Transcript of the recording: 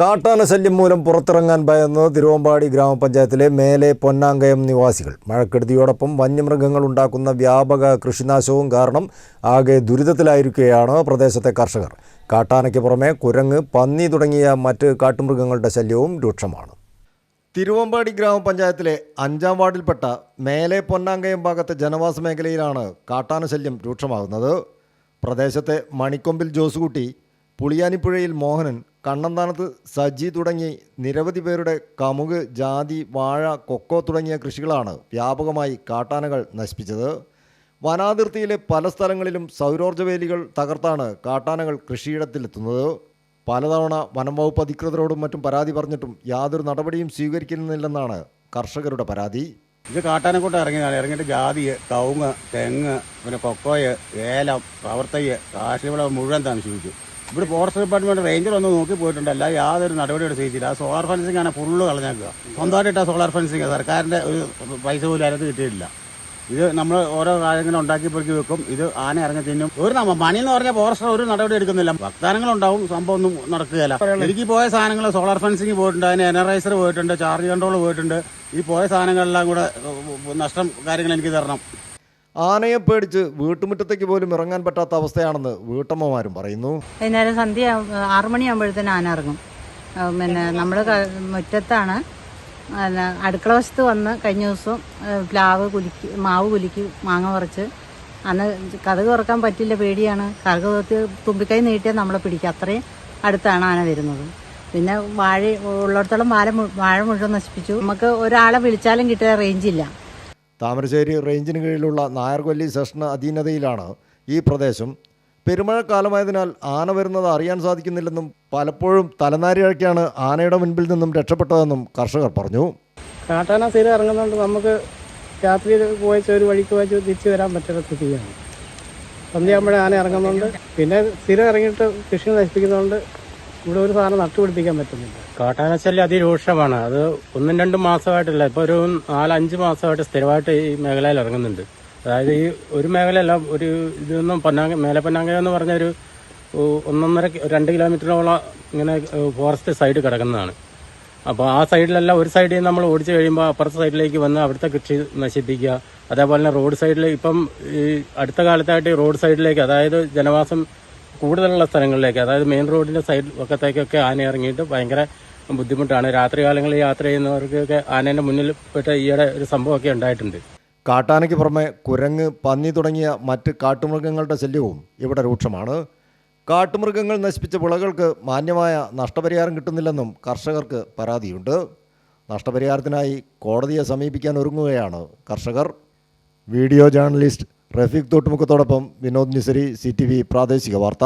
കാട്ടാന ശല്യം മൂലം പുറത്തിറങ്ങാൻ ഭയന്ന് തിരുവമ്പാടി ഗ്രാമപഞ്ചായത്തിലെ മേലെ പൊന്നാങ്കയം നിവാസികൾ. മഴക്കെടുതിയോടൊപ്പം വന്യമൃഗങ്ങൾ ഉണ്ടാക്കുന്ന വ്യാപക കൃഷിനാശവും കാരണം ആകെ ദുരിതത്തിലായിരിക്കുകയാണ് പ്രദേശത്തെ കർഷകർ. കാട്ടാനയ്ക്ക് പുറമെ കുരങ്ങ് പന്നി തുടങ്ങിയ മറ്റ് കാട്ടുമൃഗങ്ങളുടെ ശല്യവും രൂക്ഷമാണ്. തിരുവമ്പാടി ഗ്രാമപഞ്ചായത്തിലെ അഞ്ചാം വാർഡിൽപ്പെട്ട മേലെ പൊന്നാങ്കയം ഭാഗത്തെ ജനവാസ മേഖലയിലാണ് കാട്ടാന ശല്യം രൂക്ഷമാകുന്നത്. പ്രദേശത്തെ മണിക്കൊമ്പിൽ ജോസുകുട്ടി പുളിയാനിപ്പുഴയിൽ മോഹനൻ കണ്ണന്താനത്ത് സജി തുടങ്ങി നിരവധി പേരുടെ കമുക് ജാതി വാഴ കൊക്കോ തുടങ്ങിയ കൃഷികളാണ് വ്യാപകമായി കാട്ടാനകൾ നശിപ്പിച്ചത്. വനാതിർത്തിയിലെ പല സ്ഥലങ്ങളിലും സൗരോർജ വേലികൾ തകർത്താണ് കാട്ടാനകൾ കൃഷിയിടത്തിലെത്തുന്നത്. പലതവണ വനം വകുപ്പ് അധികൃതരോടും മറ്റും പരാതി പറഞ്ഞിട്ടും യാതൊരു നടപടിയും സ്വീകരിക്കുന്നില്ലെന്നാണ് കർഷകരുടെ പരാതി. ഇത് കാട്ടാനക്കൂട്ടം ഇറങ്ങിയതാണ്. ഇറങ്ങിയിട്ട് ജാതി കവുങ്ങ് തെങ്ങ് പിന്നെ കൊക്കോയ് ഏലം പവർത്തയ്യ് കാർഷിക വിളവ് മുഴുവൻ താമസിച്ചു ഇവിടെ ഫോറസ്റ്റ് ഡിപ്പാർട്ട്മെന്റ് റേഞ്ചർ ഒന്ന് നോക്കി പോയിട്ടുണ്ടല്ല യാതൊരു നടപടിയുടെ സ്വീകരിച്ചില്ല ആ സോളാർ ഫെൻസിംഗ് ആണ് ഫുള്ള് കളഞ്ഞേക്കുക. സ്വന്തമായിട്ട് സോളാർ ഫെൻസിങ് സർക്കാരിന്റെ ഒരു പൈസ പോലും അതിനകത്ത് കിട്ടിയിട്ടില്ല. ഇത് നമ്മൾ ഓരോ കാര്യങ്ങളും ഉണ്ടാക്കി പെറുക്കി വെക്കും. ഇത് ആന ഇറങ്ങി തിന്നും. ഒരു നമ്മ മണി എന്ന് പറഞ്ഞ ഫോറസ്റ്റർ ഒരു നടപടി എടുക്കുന്നില്ല. വാഗ്ദാനങ്ങളുണ്ടാവും സംഭവം ഒന്നും നടക്കുകയില്ല. എനിക്ക് പോയ സാധനങ്ങൾ സോളാർ ഫെൻസിങ് പോയിട്ടുണ്ട്. അതിന് എനറൈസർ പോയിട്ടുണ്ട് ചാർജ് കൺട്രോൾ പോയിട്ടുണ്ട്. ഈ പോയ സാധനങ്ങളെല്ലാം കൂടെ നഷ്ടം കാര്യങ്ങൾ എനിക്ക് തരണം. ആനയെ പേടിച്ച് വീട്ടുമുറ്റത്തേക്ക് പോലും ഇറങ്ങാൻ പറ്റാത്ത അവസ്ഥയാണെന്ന് വീട്ടമ്മമാരും പറയുന്നു. വൈകുന്നേരം സന്ധ്യ ആറു മണിയാകുമ്പോഴത്തേന് ആന ഇറങ്ങും. പിന്നെ നമ്മൾ മുറ്റത്താണ്. അടുക്കള വശത്ത് വന്ന് കഴിഞ്ഞ ദിവസം പ്ലാവ് കുലുക്കി മാവ് കുലുക്കി മാങ്ങ പറിച്ച്. അന്ന് കഥക് തുറക്കാൻ പറ്റില്ല പേടിയാണ്. കഥക് തുറത്ത് തുമ്പിക്കൈ നീട്ടിയാൽ നമ്മളെ പിടിക്കുക. അത്രയും അടുത്താണ് ആന വരുന്നത്. പിന്നെ വാഴ ഉള്ളിടത്തോളം വാഴ വാഴ മുഴുവൻ നശിപ്പിച്ചു. നമുക്ക് ഒരാളെ വിളിച്ചാലും കിട്ടിയ റേഞ്ചില്ല താമരശ്ശേരി റേഞ്ചിന് കീഴിലുള്ള നായർകൊല്ലി സെഷൻ അധീനതയിലാണ് ഈ പ്രദേശം. പെരുമഴക്കാലമായതിനാൽ ആന വരുന്നത് അറിയാൻ സാധിക്കുന്നില്ലെന്നും പലപ്പോഴും തലനാരിഴയ്ക്കാണ് ആനയുടെ മുൻപിൽ നിന്നും രക്ഷപ്പെട്ടതെന്നും കർഷകർ പറഞ്ഞു. കാട്ടാന സ്ഥിരം ഇറങ്ങുന്നതുകൊണ്ട് നമുക്ക് രാത്രി പോയച്ച ഒരു വഴിക്ക് വെച്ച് തിരിച്ചു വരാൻ പറ്റുന്ന സ്ഥിതിയാണ്. സന്ധ്യയാകുമ്പോഴേ ആന ഇറങ്ങുന്നുണ്ട്. പിന്നെ സ്ഥിരം ഇറങ്ങിയിട്ട് കൃഷി നശിപ്പിക്കുന്നതുകൊണ്ട് ഇവിടെ ഒരു സാധനം നട്ടുപിടിപ്പിക്കാൻ പറ്റുന്നില്ല. കാട്ടാനശല്യം അതിരൂക്ഷമാണ്. അത് ഒന്നും രണ്ടും മാസമായിട്ടില്ല. ഇപ്പോൾ ഒരു നാലഞ്ച് മാസമായിട്ട് സ്ഥിരമായിട്ട് ഈ മേഖലയിൽ ഇറങ്ങുന്നുണ്ട്. അതായത് ഈ ഒരു മേഖലയല്ല ഒരു ഇതൊന്നും പൊന്നാങ്ക മേലെ പൊന്നാങ്ക എന്ന് പറഞ്ഞ ഒരു ഒന്നൊന്നര രണ്ട് കിലോമീറ്ററോളം ഇങ്ങനെ ഫോറസ്റ്റ് സൈഡ് കിടക്കുന്നതാണ്. അപ്പോൾ ആ സൈഡിലല്ല ഒരു സൈഡിൽ നമ്മൾ ഓടിച്ചു കഴിയുമ്പോൾ അപ്പുറത്തെ സൈഡിലേക്ക് വന്ന് അവിടുത്തെ കൃഷി നശിപ്പിക്കുക. അതേപോലെ തന്നെ റോഡ് സൈഡിൽ ഇപ്പം ഈ അടുത്ത കാലത്തായിട്ട് റോഡ് സൈഡിലേക്ക് അതായത് ജനവാസം കൂടുതലുള്ള സ്ഥലങ്ങളിലേക്ക് അതായത് മെയിൻ റോഡിന്റെ സൈഡ് പക്കത്തേക്കൊക്കെ ആന ഇറങ്ങിയിട്ട് ഭയങ്കര ബുദ്ധിമുട്ടാണ്. രാത്രി കാലങ്ങളിൽ യാത്ര ചെയ്യുന്നവർക്കൊക്കെ ആനേന്റെ മുന്നിൽ പെട്ട ഈയിടെ ഒരു സംഭവമൊക്കെ ഉണ്ടായിട്ടുണ്ട്. കാട്ടാനയ്ക്ക് പുറമെ കുരങ്ങ് പന്നി തുടങ്ങിയ മറ്റ് കാട്ടുമൃഗങ്ങളുടെ ശല്യവും ഇവിടെ രൂക്ഷമാണ്. കാട്ടുമൃഗങ്ങൾ നശിപ്പിച്ച വിളകൾക്ക് മാന്യമായ നഷ്ടപരിഹാരം കിട്ടുന്നില്ലെന്നും കർഷകർക്ക് പരാതിയുണ്ട്. നഷ്ടപരിഹാരത്തിനായി കോടതിയെ സമീപിക്കാൻ ഒരുങ്ങുകയാണ് കർഷകർ. വീഡിയോ ജേർണലിസ്റ്റ് റഫീഖ് തോട്ടുമുഖത്തോടൊപ്പം വിനോദ് നിസരി സി പ്രാദേശിക വാർത്ത.